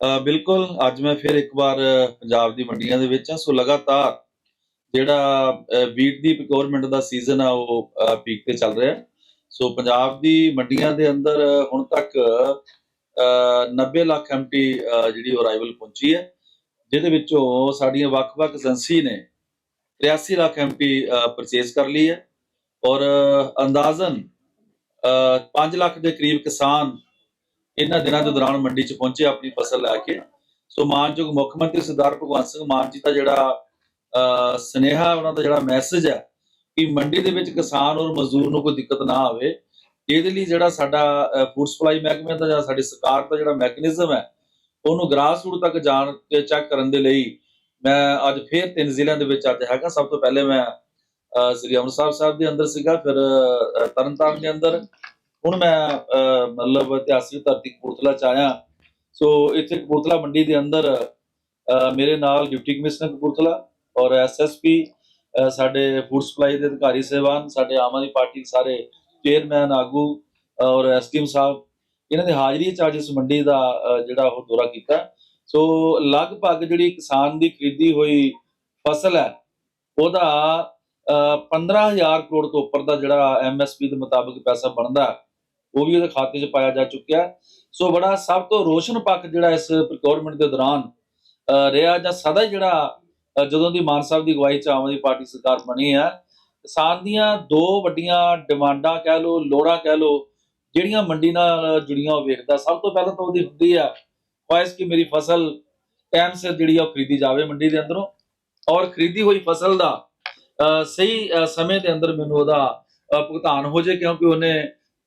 ਬਿਲਕੁਲ ਅੱਜ ਮੈਂ ਫਿਰ ਇੱਕ ਵਾਰ ਪੰਜਾਬ ਦੀ ਮੰਡੀਆਂ ਦੇ ਵਿੱਚ ਹਾਂ। ਸੋ ਲਗਾਤਾਰ ਜਿਹੜਾ ਅ, ਵੀਟ ਦੀ ਪ੍ਰੋਕਿਉਰਮੈਂਟ ਦਾ ਸੀਜ਼ਨ ਆ ਉਹ ਪੀਕ ਤੇ ਚੱਲ ਰਿਹਾ। ਸੋ ਪੰਜਾਬ ਦੀ ਮੰਡੀਆਂ ਦੇ ਅੰਦਰ ਹੁਣ ਤੱਕ ਅ, 90 ਲੱਖ ਐਮਟੀ ਜਿਹੜੀ ਉਹ ਅਰਾਈਵਲ ਪਹੁੰਚੀ ਹੈ ਜਿਹਦੇ ਵਿੱਚੋਂ ਸਾਡੀਆਂ ਵੱਖ-ਵੱਖ ਏਜੰਸੀ ਨੇ 83 ਲੱਖ ਐਮਟੀ ਪਰਚੇਸ ਕਰ ਲਈ ਹੈ। ਔਰ ਅੰਦਾਜ਼ਨ 5 ਲੱਖ ਦੇ ਕਰੀਬ ਕਿਸਾਨ ਇਹਨਾਂ ਦਿਨਾਂ ਦੇ ਦੌਰਾਨ ਮੰਡੀ 'ਚ ਪਹੁੰਚੇ ਆਪਣੀ ਫਸਲ ਲੈ ਕੇ। ਸੋ ਮਾਨਯੋਗ ਮੁੱਖ ਮੰਤਰੀ ਸਰਦਾਰ ਭਗਵੰਤ ਸਿੰਘ ਮਾਨ ਜੀ ਦਾ ਜਿਹੜਾ ਅਹ, ਸੁਨੇਹਾ ਉਹਨਾਂ ਦਾ ਜਿਹੜਾ ਮੈਸੇਜ ਹੈ ਕਿ ਮੰਡੀ ਦੇ ਵਿੱਚ ਕਿਸਾਨ ਔਰ ਮਜ਼ਦੂਰ ਨੂੰ ਕੋਈ ਦਿੱਕਤ ਨਾ ਆਵੇ ਇਹਦੇ ਲਈ ਜਿਹੜਾ ਸਾਡਾ ਫੂਡ ਸਪਲਾਈ ਮਹਿਕਮੇ ਦਾ ਜਾਂ ਸਾਡੀ ਸਰਕਾਰ ਦਾ ਜਿਹੜਾ ਮੈਕੈਨਿਜ਼ਮ ਹੈ ਉਹਨੂੰ ਗ੍ਰਾਸ ਰੂਟ ਤੱਕ ਜਾਣ ਤੇ ਚੈੱਕ ਕਰਨ ਦੇ ਲਈ ਮੈਂ ਅੱਜ ਫੇਰ ਤਿੰਨ ਜ਼ਿਲ੍ਹਿਆਂ ਦੇ ਵਿੱਚ ਅੱਜ ਹੈਗਾ। ਸਭ ਤੋਂ ਪਹਿਲੇ ਮੈਂ ਅਹ, ਸ੍ਰੀ ਅੰਮ੍ਰਿਤਸਰ ਸਾਹਿਬ ਦੇ ਅੰਦਰ ਸੀਗਾ ਫਿਰ ਅਹ, ਤਰਨਤਾਰਨ ਦੇ ਅੰਦਰ ਹੁਣ ਮੈਂ ਮਤਲਬ ਇਤਿਹਾਸਿਕ ਧਰਤੀ ਕਪੂਰਥਲਾ ਚ ਆਇਆ। ਸੋ ਇੱਥੇ ਕਪੂਰਥਲਾ ਮੰਡੀ ਦੇ ਅੰਦਰ ਮੇਰੇ ਨਾਲ ਡਿਪਟੀ ਕਮਿਸ਼ਨਰ ਕਪੂਰਥਲਾ ਔਰ ਐਸਐਸਪੀ ਸਾਡੇ ਫੂਡ ਸਪਲਾਈ ਦੇ ਅਧਿਕਾਰੀ ਸਹਿਬਾਨ ਸਾਡੇ ਆਮ ਆਦਮੀ ਪਾਰਟੀ ਦੇ ਸਾਰੇ ਚੇਅਰਮੈਨ ਆਗੂ ਔਰ ਐਸਟੀਐਮ ਸਾਹਿਬ ਇਹਨਾਂ ਦੀ ਹਾਜ਼ਰੀ ਚ ਅੱਜ ਇਸ ਮੰਡੀ ਦਾ ਜਿਹੜਾ ਉਹ ਦੌਰਾ ਕੀਤਾ। ਸੋ ਲਗਭਗ ਜਿਹੜੀ ਕਿਸਾਨ ਦੀ ਖਰੀਦੀ ਹੋਈ ਫਸਲ ਹੈ ਉਹਦਾ ਅਹ, 15000 ਕਰੋੜ ਤੋਂ ਉੱਪਰ ਦਾ ਜਿਹੜਾ ਐਮਐਸਪੀ ਦੇ ਮੁਤਾਬਕ ਪੈਸਾ ਬਣਦਾ ਉਹ ਵੀ ਉਹਦੇ ਖਾਤੇ 'ਚ ਪਾਇਆ ਜਾ ਚੁੱਕਿਆ ਸੋ ਬੜਾ ਸਭ ਤੋਂ ਰੋਸ਼ਨ ਪੱਖ ਜਿਹੜਾ ਇਸ ਪ੍ਰੋਕਿਉਰਮੈਂਟ ਦੇ ਦੌਰਾਨ ਰਿਹਾ ਜਾਂ ਸਦਾ ਹੀ ਜਿਹੜਾ ਜਦੋਂ ਦੀ ਮਾਨ ਸਾਹਿਬ ਦੀ ਅਗਵਾਈ 'ਚ ਆਮ ਆਦਮੀ ਪਾਰਟੀ ਸਰਕਾਰ ਬਣੀ ਹੈ, ਕਿਸਾਨ ਦੀਆਂ ਦੋ ਵੱਡੀਆਂ ਡਿਮਾਂਡਾਂ ਕਹਿ ਲਓ, ਲੋੜਾਂ ਕਹਿ ਲਓ, ਜਿਹੜੀਆਂ ਮੰਡੀ ਨਾਲ ਜੁੜੀਆਂ ਉਹ ਵੇਖਦਾ। ਸਭ ਤੋਂ ਪਹਿਲਾਂ ਤਾਂ ਉਹਦੀ ਹੁੰਦੀ ਆ, ਖੁਆਇਸ਼ ਕਿ ਮੇਰੀ ਫਸਲ ਟਾਈਮ ਸਿਰ ਜਿਹੜੀ ਆ ਉਹ ਖਰੀਦੀ ਜਾਵੇ ਮੰਡੀ ਦੇ ਅੰਦਰੋਂ ਔਰ ਖਰੀਦੀ ਹੋਈ ਫਸਲ ਦਾ ਸਹੀ ਸਮੇਂ ਦੇ ਅੰਦਰ ਮੈਨੂੰ ਉਹਦਾ ਭੁਗਤਾਨ ਹੋ ਜਾਏ ਕਿਉਂਕਿ ਉਹਨੇ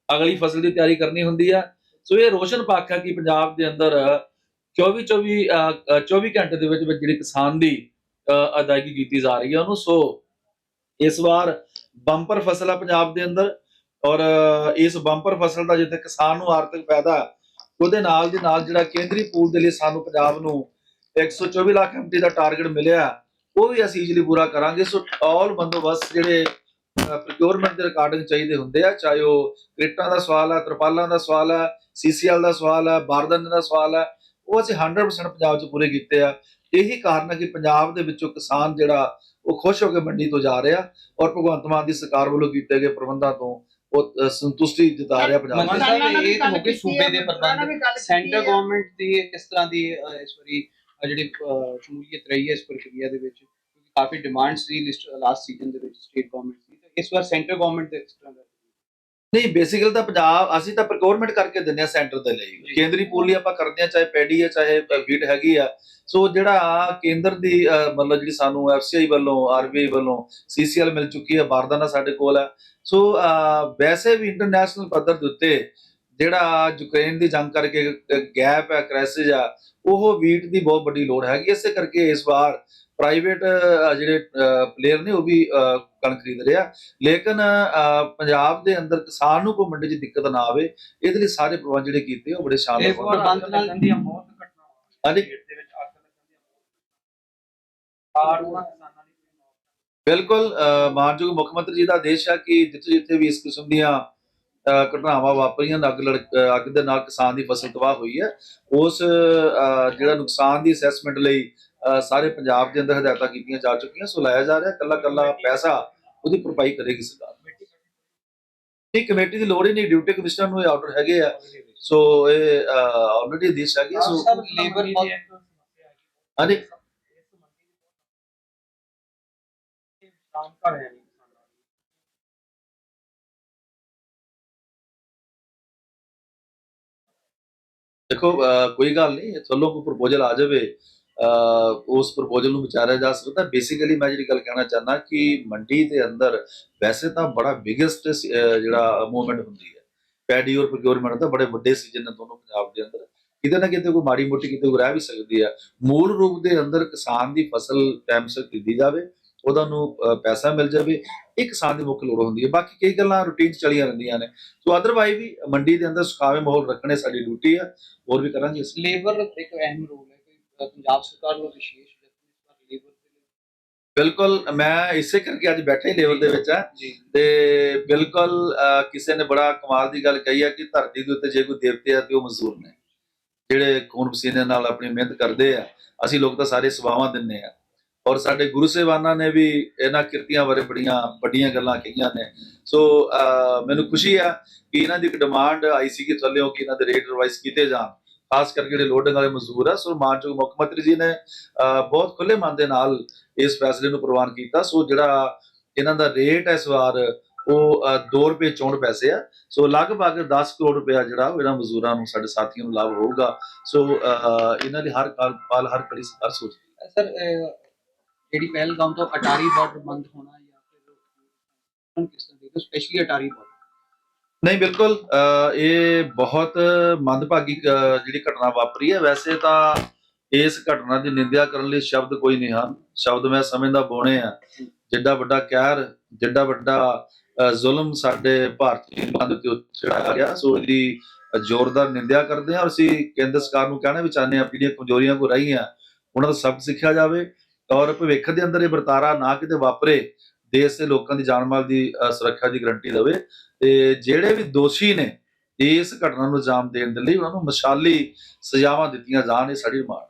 ਅਗਲੀ ਫਸਲ ਦੀ ਤਿਆਰੀ ਕਰਨੀ ਹੁੰਦੀ ਆ। ਸੋ ਇਹ ਰੋਸ਼ਨ ਪੱਖ ਹੈ ਕਿ ਪੰਜਾਬ ਦੇ ਅੰਦਰ 24 24 24 ਘੰਟੇ ਦੇ ਵਿੱਚ ਵਿੱਚ ਜਿਹੜੀ ਕਿਸਾਨ ਦੀ ਅਦਾਇਗੀ ਕੀਤੀ ਜਾ ਰਹੀ ਹੈ ਉਹਨੂੰ। ਸੋ ਇਸ ਵਾਰ ਬੰਪਰ ਫਸਲ ਹੈ ਪੰਜਾਬ ਦੇ ਅੰਦਰ ਔਰ ਇਸ ਬੰਪਰ ਫਸਲ ਦਾ ਜਿੱਥੇ ਕਿਸਾਨ ਨੂੰ ਆਰਥਿਕ ਫਾਇਦਾ, ਉਹਦੇ ਨਾਲ ਦੀ ਨਾਲ ਜਿਹੜਾ ਕੇਂਦਰੀ ਪੂਲ ਦੇ ਲਈ ਸਾਨੂੰ ਪੰਜਾਬ ਨੂੰ 124 ਲੱਖ ਐਮਟੀ ਦਾ ਟਾਰਗੇਟ ਮਿਲਿਆ, ਉਹ ਵੀ ਅਸੀਂ ਇਜਲੀ ਪੂਰਾ ਕਰਾਂਗੇ। ਸੋ ਆਲ ਬੰਦੋਬਸਤ ਜਿਹੜੇ ਪ੍ਰੋਕਿਉਰਮੈਂਟ ਦੇ ਰਿਕਾਰਡਿੰਗ ਚਾਹੀਦੇ ਹੁੰਦੇ ਆ ਚਾਹੇ ਉਹ ਕ੍ਰਿਟਾਂ ਦਾ ਸਵਾਲ ਹੈ ਤਰਪਾਲਾਂ ਦਾ ਸਵਾਲ ਹੈ ਸੀਸੀਐਲ ਦਾ ਸਵਾਲ ਹੈ ਬਾਰਦਨ ਦਾ ਸਵਾਲ ਹੈ ਉਹ ਅਸੀਂ 100% ਪੰਜਾਬ 'ਚ ਪੂਰੇ ਕੀਤੇ ਆ। ਇਹੀ ਕਾਰਨ ਹੈ ਕਿ ਪੰਜਾਬ ਦੇ ਵਿੱਚੋਂ ਕਿਸਾਨ ਜਿਹੜਾ ਉਹ ਖੁਸ਼ ਹੋ ਕੇ ਮੰਡੀ ਤੋਂ ਜਾ ਰਿਹਾ ਔਰ ਭਗਵੰਤ ਮਾਨ ਦੀ ਸਰਕਾਰ ਵੱਲੋਂ ਕੀਤੇ ਗਏ ਪ੍ਰਬੰਧਾਂ ਤੋਂ ਉਹ ਸੰਤੁਸ਼ਟੀ ਜਤਾ ਰਿਹਾ ਪੰਜਾਬ ਮੰਤਰੀ ਦੇ ਸਾਹਿਬ ਇਹ ਤਾਂ ਹੋ ਗਏ ਸੂਬੇ ਦੇ ਪ੍ਰਬੰਧ। ਸੈਂਟਰ ਗਵਰਨਮੈਂਟ ਦੀ ਕਿਸ ਤਰ੍ਹਾਂ ਦੀ ਇਸ ਵਾਰੀ ਜਿਹੜੀ ਸ਼ਮੂਲੀਅਤ ਰਹੀ ਹੈ ਇਸ ਪ੍ਰਕਿਰਿਆ ਦੇ ਵਿੱਚ? ਕਿਉਂਕਿ ਕਾਫੀ ਡਿਮਾਂਡ ਸੀ ਲਿਸਟ ਲਾਸਟ ਸੀਜ਼ਨ ਦੇ ਵਿੱਚ ਸਟੇਟ ਗਵਰਨਮੈਂਟ ਇਸ ਵਾਰ ਸੈਂਟਰ ਗਵਰਨਮੈਂਟ ਦੇ ਕਿਸ ਤਰ੍ਹਾਂ ਦਾ। ਨਹੀਂ ਬੇਸਿਕਲੀ ਤਾਂ ਪੰਜਾਬ ਅਸੀਂ ਤਾਂ ਪ੍ਰੋਕਿਉਰਮੈਂਟ ਕਰਕੇ ਦਿੰਦੇ ਆ ਸੈਂਟਰ ਦੇ ਲਈ। ਕੇਂਦਰੀ ਪੂਲ ਲਈ ਆਪਾਂ ਕਰਦੇ ਆ ਚਾਹੇ ਪੈਡੀ ਹੈ ਚਾਹੇ ਵੀਟ ਹੈਗੀ ਆ। ਸੋ ਜਿਹੜਾ ਕੇਂਦਰ ਦੀ ਮਤਲਬ ਜਿਹੜੀ ਸਾਨੂੰ ਐਫਸੀਆਈ ਵੱਲੋਂ ਆਰਬੀਆਈ ਵੱਲੋਂ ਸੀਸੀਐਲ ਮਿਲ ਚੁੱਕੀ ਹੈ ਬਾਰਦਾਨਾ ਸਾਡੇ ਕੋਲ ਹੈ। ਸੋ ਵੈਸੇ ਵੀ ਇੰਟਰਨੈਸ਼ਨਲ ਪੱਧਰ ਦੇ ਉੱਤੇ ਜਿਹੜਾ ਯੂਕਰੇਨ ਦੀ ਜੰਗ ਕਰਕੇ ਗੈਪ ਹੈ ਕ੍ਰਾਈਸਿਸ ਆ ਉਹ ਵੀਟ ਦੀ ਬਹੁਤ ਵੱਡੀ ਲੋੜ ਹੈਗੀ। ਇਸੇ ਕਰਕੇ ਇਸ ਵਾਰ ਪ੍ਰਾਈਵੇਟ ਜਿਹੜੇ ਪਲੇਅਰ ਨੇ ਉਹ ਵੀ ਅ, ਕਣਕ ਖਰੀਦ ਰਿਹਾ ਲੇਕਿਨ ਪੰਜਾਬ ਦੇ ਅੰਦਰ ਕਿਸਾਨ ਨੂੰ ਕੋਈ ਮੰਡੀ 'ਚ ਦਿੱਕਤ ਨਾ ਆਵੇ ਇਹਦੇ ਲਈ ਸਾਰੇ ਪ੍ਰਬੰਧ ਜਿਹੜੇ ਕੀਤੇ ਉਹ ਬੜੇ ਸ਼ਾਨਦਾਰ ਇਹ ਪ੍ਰਬੰਧ ਨਾਲ ਦੀਆਂ ਬਹੁਤ ਘਟਨਾਵਾਂ ਹਾਂਜੀ। ਦੇ ਵਿੱਚ ਅੱਗ ਲੱਗਣ ਦੀਆਂ ਬਹੁਤ ਬਿਲਕੁਲ ਮਾਨਯੋਗ ਮੁੱਖ ਮੰਤਰੀ ਜੀ ਦਾ ਆਦੇਸ਼ ਹੈ ਕਿ ਜਿੱਥੇ ਜਿੱਥੇ ਵੀ ਇਸ ਕਿਸਮ ਦੀਆਂ ਘਟਨਾਵਾਂ ਵਾਪਰੀਆਂ ਅੱਗ ਲੜ ਅ, ਅੱਗ ਦੇ ਨਾਲ ਕਿਸਾਨ ਦੀ ਫਸਲ ਤਬਾਹ ਹੋਈ ਹੈ ਉਸ ਜਿਹੜਾ ਨੁਕਸਾਨ ਦੀ ਅਸੈਸਮੈਂਟ ਲਈ ਸਾਰੇ ਪੰਜਾਬ ਦੇ ਅੰਦਰ ਹਦਾਇਤਾਂ ਕੀਤੀਆਂ ਜਾ ਚੁੱਕੀਆਂ ਸੋ ਲਾਇਆ ਜਾ ਰਿਹਾ ਕੱਲਾ ਕੱਲਾ ਪੈਸਾ ਉਹਦੀ ਭਰਪਾਈ ਕਰੇਗੀ ਸਰਕਾਰ। ਨਹੀਂ ਕਮੇਟੀ ਦੀ ਲੋੜ ਹੀ ਨਹੀਂ ਡਿਊਟੀ ਕਮਿਸ਼ਨਰ ਨੂੰ ਇਹ ਆਰਡਰ ਹੈਗੇ ਆ। ਸੋ ਇਹ ਆਲਰੇਡੀ ਹੈਗੇ ਆ। ਸੋ ਲੇਬਰ ਹਾਂਜੀ। ਇਹ ਦੇਖੋ ਕੋਈ ਗੱਲ ਨਹੀਂ ਚਲੋ ਕੋਈ ਪ੍ਰਪੋਜ਼ਲ ਆ ਜਾਵੇ ਉਸ ਪ੍ਰਪੋਜ਼ਲ ਨੂੰ ਵਿਚਾਰਿਆ ਜਾ ਸਕਦਾ ਬੇਸਿਕਲੀ ਮੈਂ ਜਿਹੜੀ ਗੱਲ ਕਹਿਣਾ ਚਾਹੁੰਦਾ ਕਿ ਮੰਡੀ ਦੇ ਅੰਦਰ ਵੈਸੇ ਤਾਂ ਬੜਾ ਬਿਗੇਸਟ ਜਿਹੜਾ ਮੂਵਮੈਂਟ ਹੁੰਦੀ ਹੈ। ਪੈਡੀ ਔਰ ਪ੍ਰੋਕਿਉਰਮੈਂਟ ਦਾ ਬੜੇ ਵੱਡੇ ਸੀਜ਼ਨ ਨੇ ਦੋਨੋਂ ਪੰਜਾਬ ਦੇ ਅੰਦਰ। ਕਿਤੇ ਨਾ ਕਿਤੇ ਕੋਈ ਮਾੜੀ ਮੋਟੀ ਕਿਤੇ ਕੋਈ ਰਹਿ ਵੀ ਸਕਦੀ ਹੈ। ਮੂਲ ਰੂਪ ਦੇ ਅੰਦਰ ਕਿਸਾਨ ਦੀ ਫਸਲ ਟਾਈਮ ਸਿਰ ਖਰੀਦੀ ਜਾਵੇ, ਉਹਦਾ ਨੂੰ ਪੈਸਾ ਮਿਲ ਜਾਵੇ, ਇਹ ਕਿਸਾਨ ਦੀ ਮੁੱਖ ਲੋੜ ਹੁੰਦੀ ਹੈ। ਬਾਕੀ ਕਈ ਗੱਲਾਂ ਰੂਟੀਨ ਚਲੀਆਂ ਰਹਿੰਦੀਆਂ ਨੇ। ਸੋ ਅਦਰਵਾਈਜ਼ ਵੀ ਮੰਡੀ ਦੇ ਅੰਦਰ ਸੁਖਾਵੇਂ ਮਾਹੌਲ ਰੱਖਣੇ ਸਾਡੀ ਡਿਊਟੀ ਆ। ਹੋਰ ਵੀ ਕਰਾਂਗੇ ਲੇਬਰ ਇੱਕ ਅਹਿਮ ਰੋਲ ਹੈ। ਪੰਜਾਬ ਸਰਕਾਰ ਵੱਲੋਂ ਵਿਸ਼ੇਸ਼ ਬਿਲਕੁਲ ਮੈਂ ਇਸੇ ਕਰਕੇ ਅੱਜ ਬੈਠਾ ਹੀ ਲੈਵਲ ਦੇ ਵਿੱਚ ਆ ਤੇ ਬਿਲਕੁਲ ਕਿਸੇ ਨੇ ਬੜਾ ਕਮਾਲ ਦੀ ਗੱਲ ਕਹੀ ਹੈ ਕਿ ਧਰਤੀ ਦੇ ਉੱਤੇ ਜੇ ਕੋਈ ਦੇਵਤੇ ਆ ਤੇ ਉਹ ਮਜ਼ਦੂਰ ਨੇ। ਜਿਹੜੇ ਖੂਨ ਪਸੀਨੇ ਨਾਲ ਆਪਣੀ ਮਿਹਨਤ ਕਰਦੇ ਆ ਅਸੀਂ ਲੋਕ ਤਾਂ ਸਾਰੇ ਸੇਵਾਵਾਂ ਦਿੰਨੇ ਆ। ਔਰ ਸਾਡੇ ਗੁਰੂ ਸਾਹਿਬਾਨਾਂ ਨੇ ਵੀ ਇਹਨਾਂ ਕਿਰਤੀਆਂ ਬਾਰੇ ਬੜੀਆਂ ਵੱਡੀਆਂ ਗੱਲਾਂ ਕਹੀਆਂ ਨੇ। ਸੋ ਮੈਨੂੰ ਖੁਸ਼ੀ ਆ ਕਿ ਇਹਨਾਂ ਦੀ ਇੱਕ ਡਿਮਾਂਡ ਆਈ ਸੀ ਕਿ ਥੱਲੇੋਂ ਕਿ ਇਹਨਾਂ ਦੇ ਰੇਟ ਰਿਵਾਈਜ਼ ਕੀਤੇ ਜਾਣ। ਖਾਸ ਕਰਕੇ ਜਿਹੜੇ ਲੋਡਿੰਗ ਵਾਲੇ ਮਜ਼ਦੂਰ ਆ, ਸੋ ਮਾਨਯੋਗ ਮੁੱਖ ਮੰਤਰੀ ਜੀ ਨੇ ਬਹੁਤ ਖੁੱਲੇ ਮਨ ਦੇ ਨਾਲ ਇਸ ਫੈਸਲੇ ਨੂੰ ਪ੍ਰਵਾਨ ਕੀਤਾ। ਸੋ ਜਿਹੜਾ ਇਹਨਾਂ ਦਾ ਰੇਟ ਇਸ ਵਾਰ, ਉਹ 2 ਰੁਪਏ 64 ਪੈਸੇ ਆ। ਸੋ ਲਗਭਗ 10 ਕਰੋੜ ਰੁਪਇਆ ਜਿਹੜਾ ਇਹਨਾਂ ਮਜ਼ਦੂਰਾਂ ਨੂੰ, ਸਾਡੇ ਸਾਥੀਆਂ ਨੂੰ ਲਾਭ ਹੋਊਗਾ। ਸੋ ਇਹਨਾਂ ਦੀ ਹਰ ਕਾਲ ਹਰ ਕੜੀ ਸਰਕਾਰ ਸੋਚ। ਸਰ ਜਿਹੜੀ ਪਹਿਲਗਾਮ ਤੋਂ ਅਟਾਰੀ ਬਾਰਡਰ ਬੰਦ ਹੋਣਾ ਜਾਂ ਫਿਰ ਕਿਸ ਤਰ੍ਹਾਂ ਦੇ ਸਪੈਸ਼ਲੀ ਅਟਾਰੀ ਬਾਰਡਰ ਨਹੀਂ, ਬਿਲਕੁਲ ਇਹ ਬਹੁਤ ਮੰਦਭਾਗੀ ਜਿਹੜੀ ਘਟਨਾ ਵਾਪਰੀ ਹੈ। ਵੈਸੇ ਤਾਂ ਇਸ ਘਟਨਾ ਦੀ ਨਿੰਦਿਆ ਕਰਨ ਲਈ ਸ਼ਬਦ ਕੋਈ ਨਹੀਂ ਹਨ। ਸ਼ਬਦ ਮੈਂ ਸਮਝਦਾ ਬੋਣੇ ਆ। ਜਿੱਡਾ ਵੱਡਾ ਕਹਿਰ, ਜਿੱਡਾ ਵੱਡਾ ਜ਼ੁਲਮ ਸਾਡੇ ਭਾਰਤੀ ਲੋਕਾਂ ਦੇ ਚੜਾਇਆ ਗਿਆ, ਸੋ ਇਹਦੀ ਜ਼ੋਰਦਾਰ ਨਿੰਦਿਆ ਕਰਦੇ ਹਾਂ। ਔਰ ਅਸੀਂ ਕੇਂਦਰ ਸਰਕਾਰ ਨੂੰ ਕਹਿਣਾ ਵੀ ਚਾਹੁੰਦੇ ਹਾਂ ਜਿਹੜੀਆਂ ਕਮਜ਼ੋਰੀਆਂ ਕੋ ਰਹੀਆਂ ਉਹਨਾਂ ਦਾ ਸਬਕ ਸਿੱਖਿਆ ਜਾਵੇ ਔਰ ਭਵਿੱਖ ਦੇ ਅੰਦਰ ਇਹ ਵਰਤਾਰਾ ਨਾ ਕਿਤੇ ਵਾਪਰੇ ਦੇਸ਼ ਦੇ ਲੋਕਾਂ ਦੀ ਜਾਨ ਮਾਲ ਦੀ ਸੁਰੱਖਿਆ ਦੀ ਗਰੰਟੀ ਦੇਵੇ। ਤੇ ਜਿਹੜੇ ਵੀ ਦੋਸ਼ੀ ਨੇ ਇਸ ਘਟਨਾ ਨੂੰ ਅੰਜਾਮ ਦੇਣ ਦੇ ਲਈ ਉਹਨਾਂ ਨੂੰ ਮਸ਼ਾਲੀ ਸਜ਼ਾਵਾਂ ਦਿੱਤੀਆਂ ਜਾਣ, ਇਹ ਸਾਡੀ ਮੰਗ